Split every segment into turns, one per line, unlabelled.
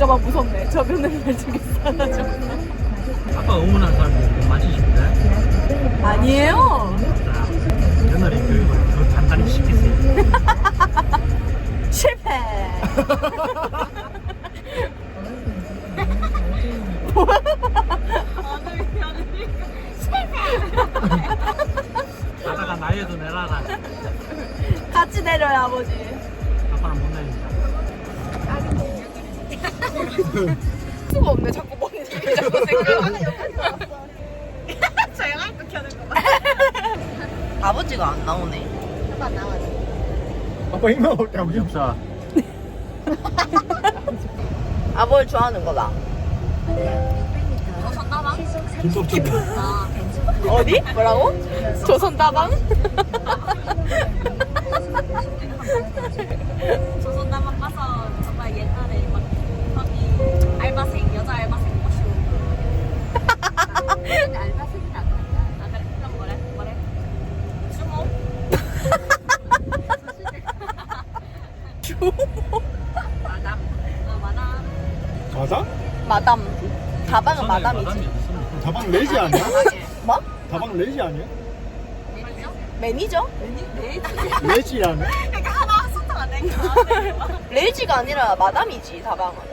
악플 달릴까봐 무섭네. 저 며느리를 저기 싸가지고.
아빠 응원한 많이 싶은데
아니에요.
자 며느리 교육을 더 단단히 시키세요
실패.
가다가 나이에도 내라라
같이 내려요, 아버지. 수가 없네. 자꾸 뭔 일이 자꾸 생각하는 거 켜는 거 봐. 아버지가 안 나오네.
아빠 이거 먹을게 우리
없어
아버지 좋아하는 거다.
김밥집
어디? 뭐라고? 조선다방
가서 정말 옛날에 막 거기 알바생 여자 알바생 모시고 알바생이 안 간다 아 그래 그럼 뭐래 뭐래 주모
주모?
마담 어 마담
맞아?
마담. 다방은 마담이지.
다방 레지 아니야?
뭐?
다방 레지 아니야?
매니저?
매니저?
매니저?
레지라네?
그러니까 하나 소통 안 되니까
레지가 아니라 마담이지, 다방은.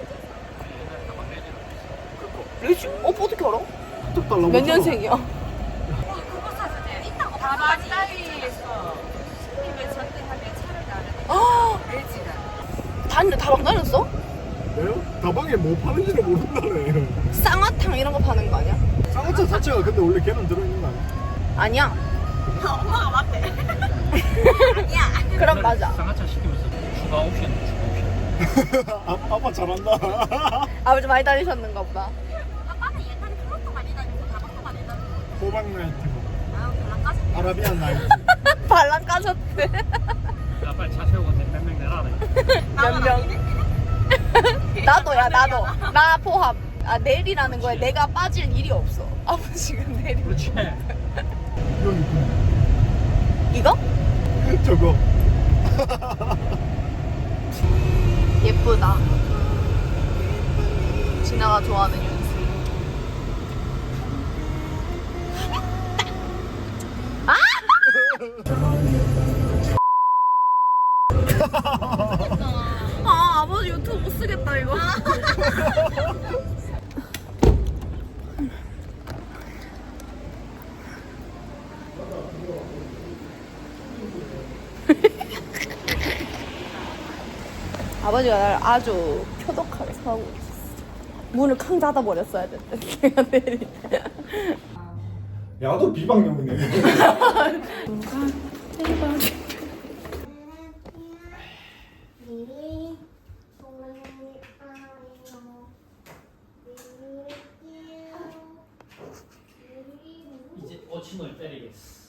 레지? 어, 어떻게 알아?
뚝 달라고
몇. 년생이야?
나르는
아, 다니, 다방 다녔어?
왜요? 다방에 뭐 파는지를 모른다네
쌍화탕 이런 거 파는 거 아니야?
쌍화차 자체가 근데 원래 걔는 들어있는 거 아니야?
아니야.
엄마가 맞대 아니야
그럼 맞아.
쌍화차 시키면서 추가 옵션 추가 옵션
아, 아빠 잘한다
아버지 많이 다니셨는가 보다.
호박 나이트
아
아라비안 나이트
발랑 까졌대.
야 빨리 차 세우고 몇명 내라라
몇 명? 나도 야, 나도. 나 포함. 아, 내리라는 거에 내가 빠질 일이 없어. 아버지가 내리.
그렇지
이거?
그 저거
예쁘다. 진아가 좋아하는 아, 아버지 유튜브 못 쓰겠다, 이거. 아버지가 날 아주 표독하게 사고 있었어. 문을 캉 닫아버렸어야 됐대. 내가 내리.
야도 비방용이네.
이제 오친을 때리겠어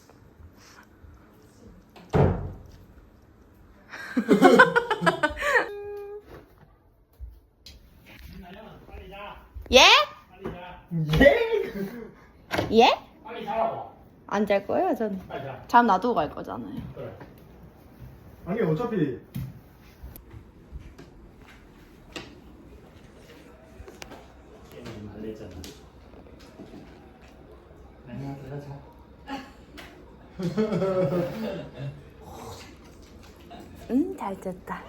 예?
예?
예?
빨리 자라고
안 잘 거예요, 전. 자잠 놔두고 갈 거잖아요.
그래
아니 어차피
아니야
응, 잘 잤다.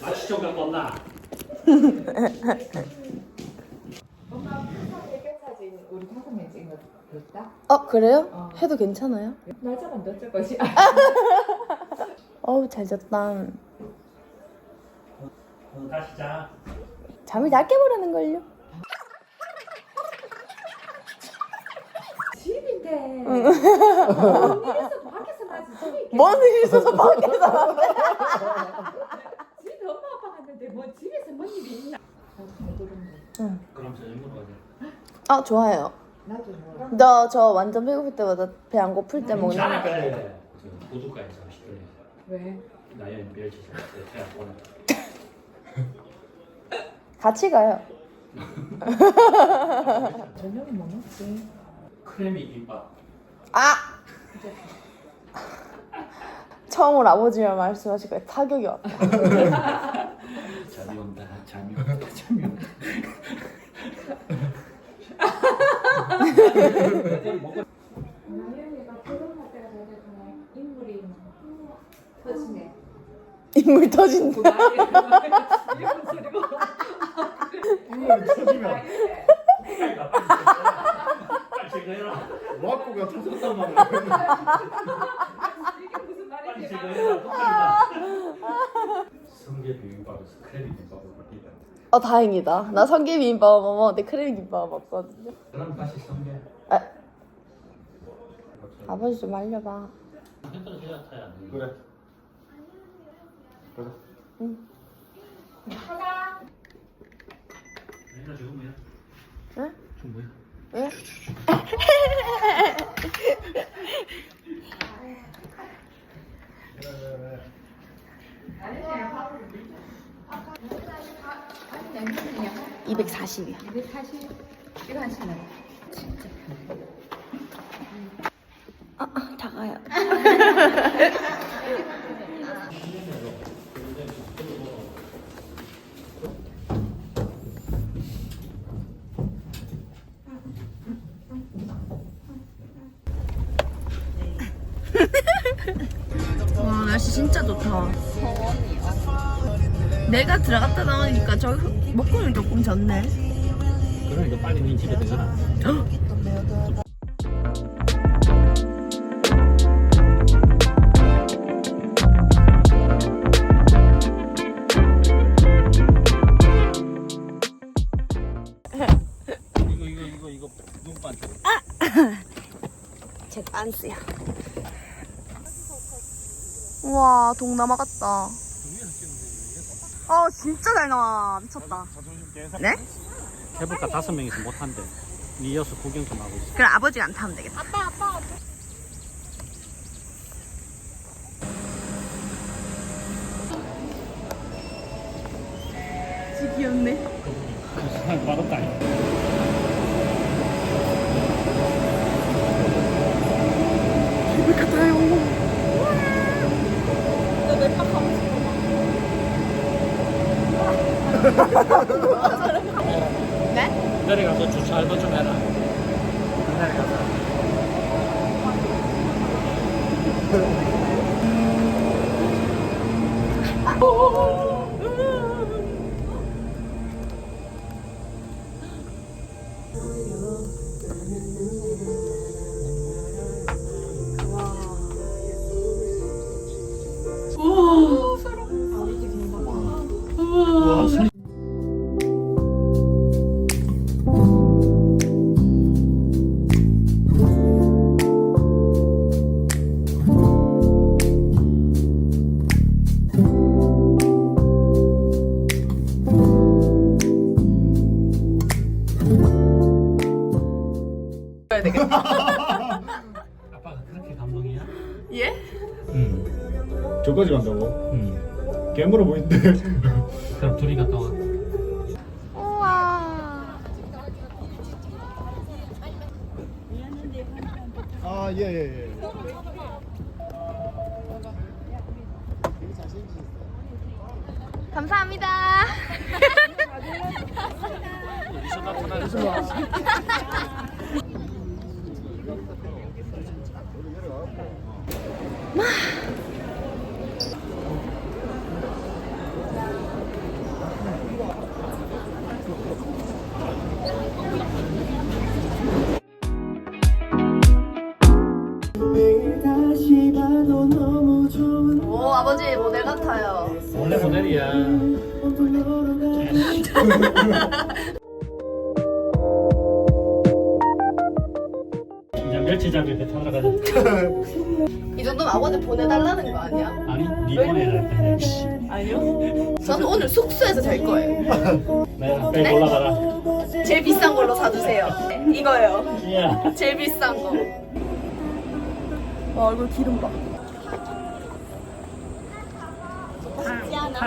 마취 좀 갖고 온나
사진 우리 다섯 명 찍은 거 볼까?
어, 그래요? 해도 괜찮아요?
날짜만 몇줄 것이
어우, 잘 잤다.
어, 다시 자.
잠을 다 깨버리는 걸요.
집인데. 어디서 밖에서 나지 집이 있겠
뭔 일이 있어서 밖에서 나왔네.
집에 엄마 아빠 갔는데 뭐 집에서 뭔 일이 있나?
그럼 저녁 먹으러 가자.
아 좋아요.
나도 몰라.
너저 완전 배고플 때마다 배 안 고플 때 먹는 게
잠시 들려.
왜?
나연 멸치. 제가.
같이 가요.
저녁에 뭐 먹지?
크래미 김밥.
아 처음으로 아버지랑 말씀하시니까 타격이 왔다.
잠이 온다. 잠이 온다. 잠이 온다.
결혼할 때가. 인물이 터지네.
인물 터진다.
이걸 터지면
빨리 제거해라.
와꾸가 터졌단 말이야.
이게 무슨
빨리
말이지?
제거해라. 똑같다. 성게 비빔밥에서 크래미 김밥을 바뀌다.
어 다행이다. 나 성게 비빔밥 먹었는데 크림 김밥 먹거든요.
그럼 다시 성게.
아. 아버지 좀 알려봐.
핸드폰 제가 타야 안 돼.
그래. 그래.
내가 지금 뭐야?
응?
지금 뭐야?
응?
아니 냄 새는 약
240이야.
240 이거 한 시간.
아, 아, 다가요. 나오니까 저 목공이 조금 졌네.
그러니까 빨리 네 집에 들어가라. 이거 이거 이거 이거 눈반 쪽.
제 빤스야. 우와 동남아 같다. 아 진짜 잘 나와 미쳤다. 네?
해볼까 다섯 명이서 못 한대. 네 이어서 구경 좀 하고 있어.
그럼 아버지가 안 타면 되겠다. 아빠 아빠. 귀엽네.
맛없다.
기분 같아요. 네?
내려가서 주차 알바 좀 해라. 내려가서. 와, 아빠가 그렇게 감동이야?
예?
응.
저까지 간다고?
응.
괴물어 보이는데.
그럼 둘이 갔다 와.
우와.
아, 예, 예, 예.
감 오 아버지 모델 같아요.
원래 모델이야. 이제 멸치 잡을 때 타러 가자.
이 정도면 아버지 보내달라는 거 아니야?
아니, 니 보내라. 그냥. 씨.
아니요. 저는 오늘 숙소에서 잘 거예요.
내가 빨리
네?
올라가라.
제일 비싼 걸로 사주세요. 네, 이거요.
야.
제일 비싼 거. 와 얼굴 기름 봐.
않아.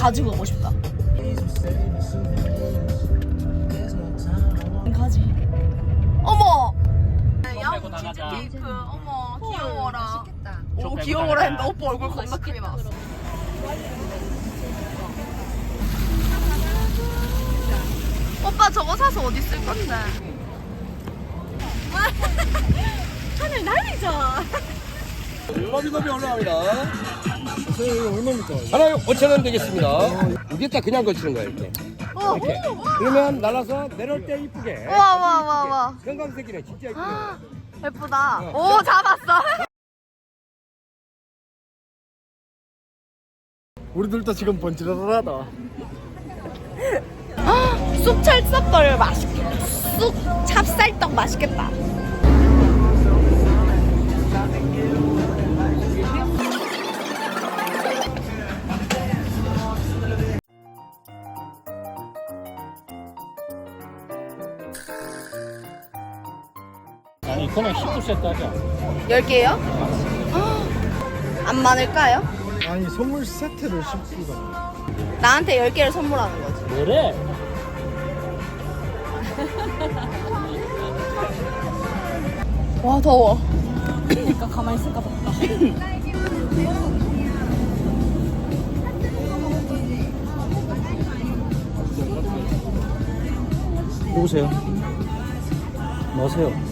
가지고 오고 싶다. 가지. 어머.
나가자.
치즈케이크. 어머 귀여워라. 오 귀여워라. 했는데 오빠 얼굴 겁나 크게 나왔어. 오빠 저거 사서 어디 쓸 건데? 하늘 날리죠.
너비너비 올라갑니다.
얼마입니까?
하나에 5천 원 되겠습니다. 이게 딱 그냥 거치는 거야 이렇게.
어.
이렇게. 그러면 날아서 내려올 때 이쁘게.
와 와 와 와.
형광색이네 진짜 이쁘네.
예쁘다. 오 잡았어.
우리들 다 지금 번지르르하다.
쑥 찰떡 걸 맛있겠다. 쑥 찹쌀떡 맛있겠다.
그냥 19세트 하자.
10개요? 안 많을까요?
아니 선물 세트를 10개가.
나한테 10개를 선물하는 거지.
뭐래?
와 더워.
그러니까 가만히 있을까 덥다.
누구세요? 뭐세요?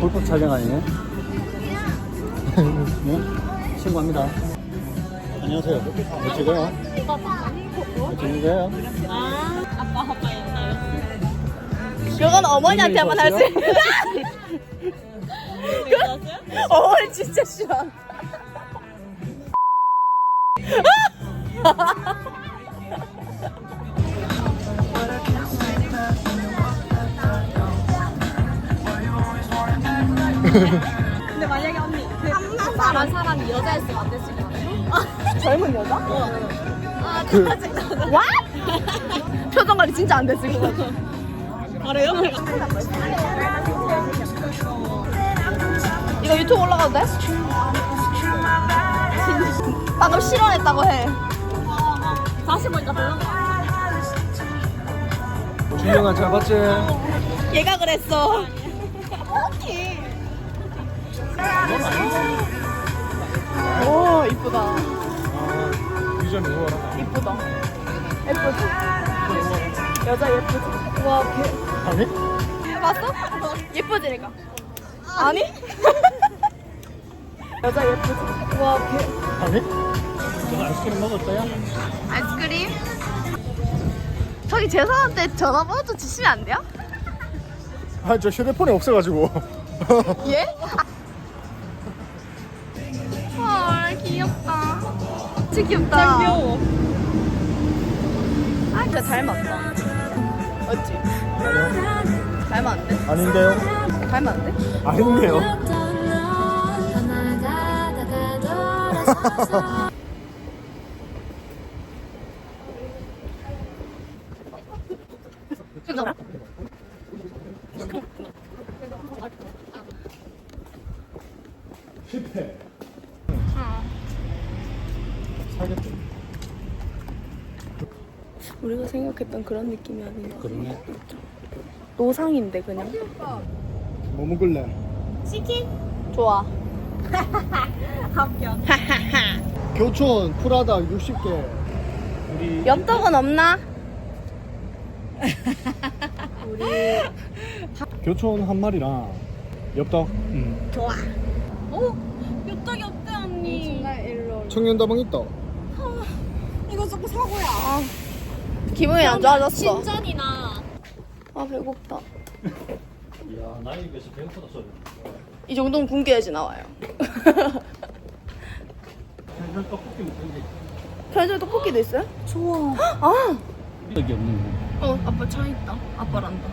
불법 촬영 아니에요? 네? 신고합니다. 안녕하세요. 뭐 찍어요? 뭐 찍는 거예요?
아, 아빠 아빠 옛날.
그건 어머니한테만 할 수 있는. 어머니 진짜 싫어.
근데 만약에 언니 그 말한 사람이 여자였으면 안 됐을 것 같아.
젊은 여자?
아,
그-
What? 표정 관리 진짜 안 됐을 것 같아.
옆에 가.
이거 유튜브 올라가도 돼? 방금 실언했다고 해.
다시 보니까 별로.
준영아 잘 봤지?
얘가 그랬어. 오이 쁘다.
아 유전이 우월하다.
이쁘다. 예쁘지? 여자 예쁘지? 와 개.
아니?
봤어? 예쁘지니까. 아니? 여자 예쁘지? 와 개.
아니?
저거 아이스크림 먹었어요?
아이스크림? 저기 죄송한데 전화번호 좀 주시면 안 돼요?
아 저 휴대폰이 없어가지고.
예? 진짜 귀엽다.
귀여워.
아 진짜 잘 맞다. 맞지? 돼?
아닌데요?
돼?
아닌데요? 실패. 사겠다.
우리가 생각했던 그런 느낌이 아니야.
그러네.
노상인데 그냥.
뭐 먹을래?
좋아.
합격.
교촌 프라다 60개. 우리
엽떡은 없나?
교촌 한 마리랑 엽떡. 응.
엽떡이 없대 언니.
청년다방 있다.
이거 자꾸 사고야.
기분이 안 좋아졌어.
진전이나.
아 배고프다.
이야 나이 몇이 배고프다 소리
이 정도면 굶겨야지 나와요.
편의점 떡볶이 먹는 게
편의점 떡볶이도 있어요?
좋아.
아.
떡이 없는
거어 아빠 차 있다. 아빠란다.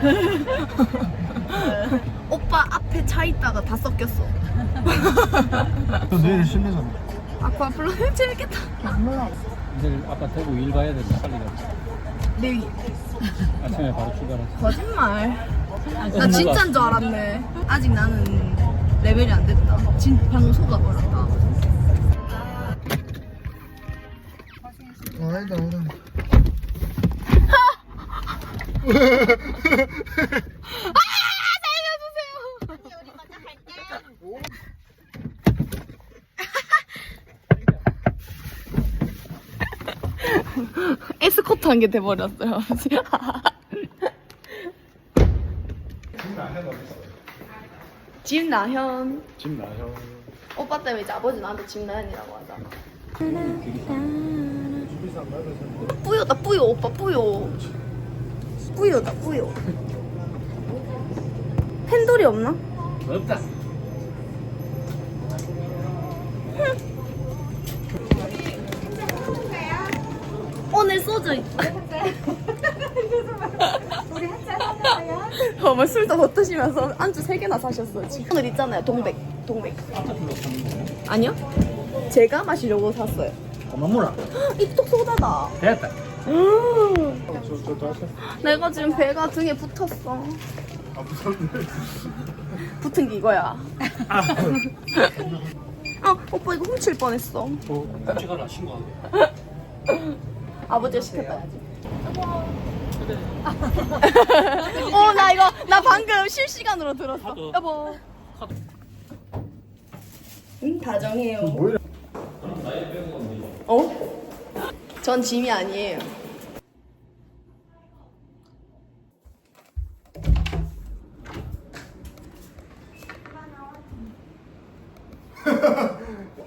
오빠 앞에 차 있다가 다 섞였어.
또 내일 실내잖아.
아빠 불러면 재밌겠다.
이제 아까 대구 일 가야 된다 빨리 가
내일
아침에 바로 출발하자
거짓말. 나 진짜인 줄 알았네. 아직 나는 레벨이 안 됐다. 진 방금 속아버렸다.
아니다, 아니다.
에스코트 한게 돼버렸어요. 김나현.
김나형.
오빠 때문에 이제 아버지 나한테 김나현이라고 하자. 뿌요다 뿌요 오빠 뿌요. 뿌요다 뿌요. 팬돌이 없나?
없다
오
우리 한잔 하자요.
어머 술도 못 드시면서 안주 세 개나 사셨어 지금. 오늘 있잖아요 동백 동백. 아니요? 제가 마시려고 샀어요.
물어
입속 소다다.
됐다
음.
저, 저.
내가 지금 배가 등에 붙었어.
아, 무섭네.
붙은 게 이거야. 아 오빠 이거 훔칠 뻔했어.
어 찍어라 신고하게
아버지가 시켰다 야지. 어나 이거 나 방금 실시간으로 들었어.
카드.
여보.
카드.
응 다정해요. 어? 전 짐이 아니에요.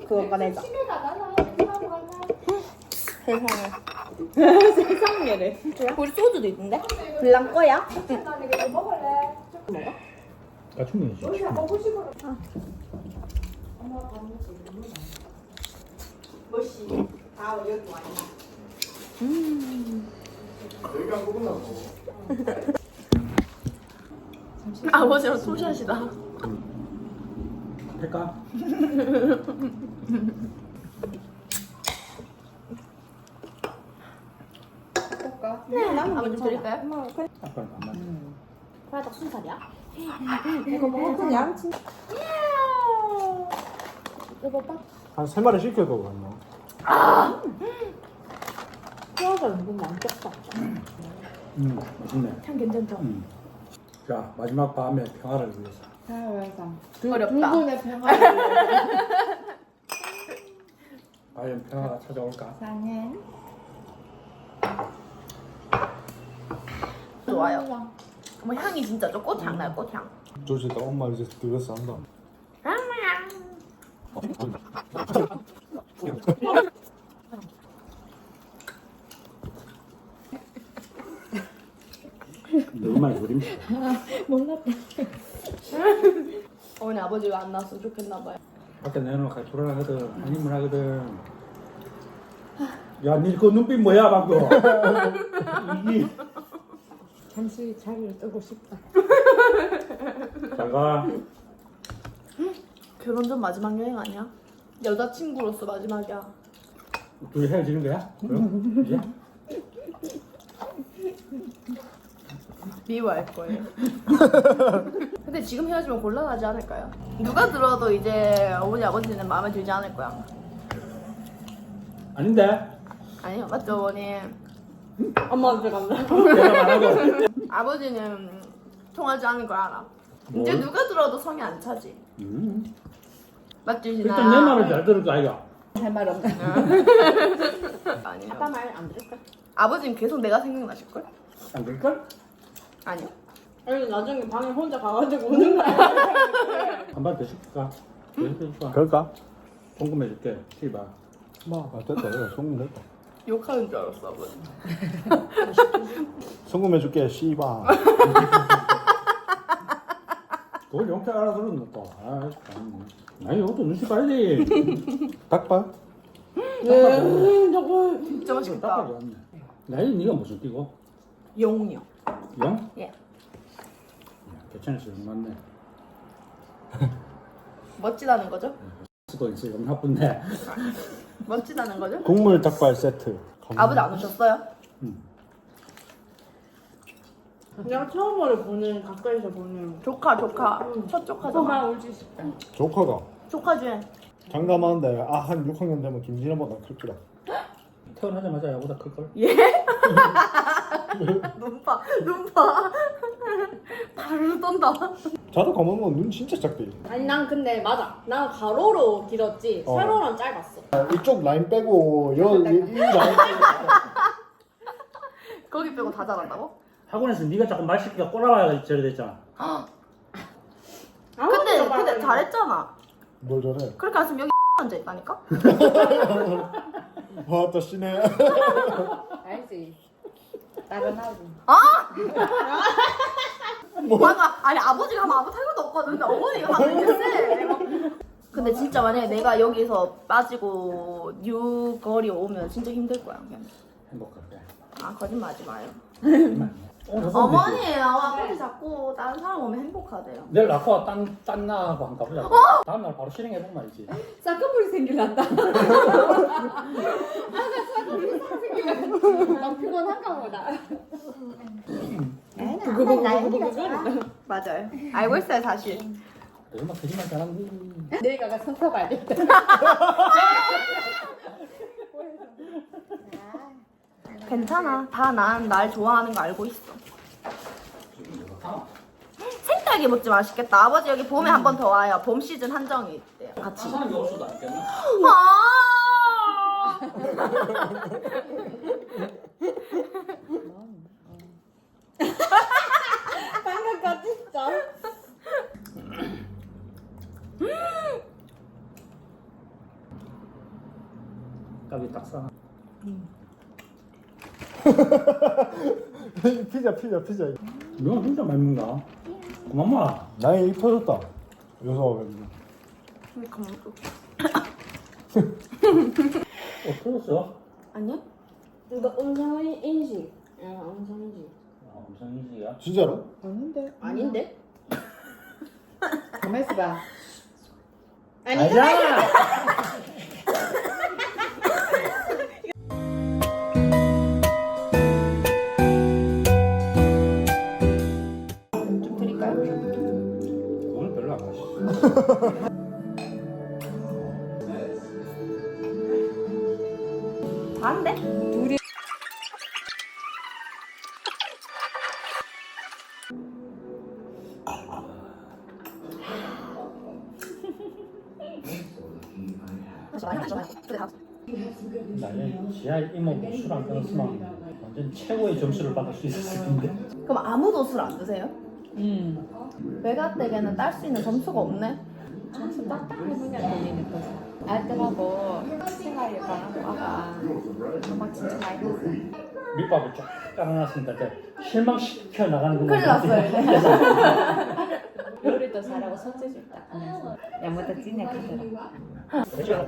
그거 꺼내자. 세상에. 세상에래. 우리 소주도 있는데? 블랑 거야? 응.
아 충분히지
여기가 먹으려고.
아버지랑 소샷이다.
할까?
아버지 드릴까요?
아빠는 안 맞아
그래도 순살이야?
한세 마리 시켜야 되고 갔나?
뼈가 은근 안 쪘다.
음 맛있네
참 괜찮죠?
음. 자 마지막 밤에 평화를 위해서
자외상.
어렵다.
두 분의 평화를
과연 평화가 찾아올까?
사는
좋아요. 뭐 향이 진짜 저 꽃향 나요, 꽃향.
저 진짜 엄마 이제 들어서 한다.
너무 많이 그림
몰랐다.
어머니 아버지 왜안 나왔으면 좋겠나 봐요.
밖에 내놓으면 같이 돌아가거든 한입을 하거든 야 니 그 눈빛 뭐야 방금 이게
잠시 자리를 뜨고 싶다.
잘가
결혼 전 마지막 여행 아니야? 여자친구로서 마지막이야.
둘이 헤어지는 거야? 그럼? 이제?
미워할 거예요. 근데 지금 헤어지면 곤란하지 않을까요? 누가 들어도 이제 어머니 아버지는 마음에 들지 않을 거야.
아닌데?
아니요 맞죠 어머니?
엄마한테 간다.
내가 말하고
아버지는 통하지 않을 걸 알아. 이제
뭘?
누가 들어도 성이 안 차지.
음.
맞지 진아?
일단 내 말을 잘 들을 거 아이가
할 말 없나?
아니요.
아빠 말안 들을까?
아버지는 계속 내가 생각나실 걸?
안 될걸?
아니요.
아니 나중에 방에 혼자 가가지고 오는 거야.
한번 더 시킬까? 더 시킬까?
그럴까?
궁금해줄게 씨발
뭐 이거 송금 됐다
욕하는 줄 알았어 아버지.
송금해줄게 씨바
그걸 용케 알아들었는 또 아, 참. 아니 이것도 눈치 봐야지
닭발?
음, 저거.
진짜 맛있겠다.
깜빡이 왔네 나이 네가 무슨 띠고?
용이요.
영?
예.
야, 괜찮았어 영 맞네
멋지다는 거죠?
수도 있어 영 나쁜데
멋지다는 거죠?
국물 닭발 세트.
아버지 안 오셨어요?
내가 처음으로 보는 가까이서 보는.
조카 조카. 첫 조카잖아.
그만 울지 싶다.
조카가?
조카 중에.
장담하는데 아 한 6학년 되면 김진아보다 클 거라
태어나자마자 야보다 클걸?
눈봐 눈봐 바로 떤다.
자도 감은 건눈 진짜 작대
아니 난 근데 맞아. 난 가로로 길었지.
어.
세로는 짧았어.
이쪽 라인 빼고 여, 이, 이 라인 빼고
거기 빼고 다 잘한다고?
학원에서 네가 자꾸 말 시키가 꼬라봐야 저래 됐잖아
근데 근데 잘했잖아.
뭘 저래
그렇게 안 했으면 여기 앉아 있다니까?
아또 씨네
알지. 따끈하고.
맞아. 아니 아버지가 하면 아무 탈것도 없거든. 근데 어머니가 하면 세. 근데 진짜 만약에 내가 여기서 빠지고 뉴 거리 오면 진짜 힘들 거야. 그냥.
행복할
때아 거짓말하지 마요. 어머니 아버지 자꾸 다른 사람 오면 행복하대요.
내일 아빠가 딴, 딴 나 하고 한번 가보자 다음날 바로 실행해보면 알지
쌍꺼풀이 생길란다. 아가 쌍꺼풀이 생길란다. 난 피곤한가 보다.
맞아요. 알고 있어요 사실.
너 엄마 거짓말 잘하는데
내일 가가 성사 봐야 겠다
괜찮아. 다 난 날 좋아하는 거 알고 있어. 생딸기 먹지 맛있겠다. 아버지 여기 봄에 한 번 더 와요. 봄 시즌 한정이 있대요. 같이.
사람이 없어도 안 되나?
아!
방금까지 진짜.
값이 딱 싸.
피자 피자 피자
너 진짜 먹는다 고마워
나이 입 터졌다 여기서
가만 둬.
어 풀었어?
아니요?
이거 음성 인식. 아, 음성 인식.
아, 엄청 인식이야
진짜로?
아닌데? 아닌데? 가만 있어봐.
아니잖
다른데? 둘이
나는 지하 이모고 술안 끊었으면 완전 최고의 점수를 받을 수 있었을 텐데
그럼 아무도 술 안 드세요?
음.
외가댁에는 딸 수 있는 점수가 없네.
점수 딱딱하면 걸리는 거지. 아들하고 생활이 과가 정말 진짜 많이 했어.
밑밥을 쫙 깔아놨으니까 이제 실망시켜 나가는 거
큰일 났어요.
요리도 잘하고 손재주 딱 하면서 야무다 찐해 가더라.
그렇죠.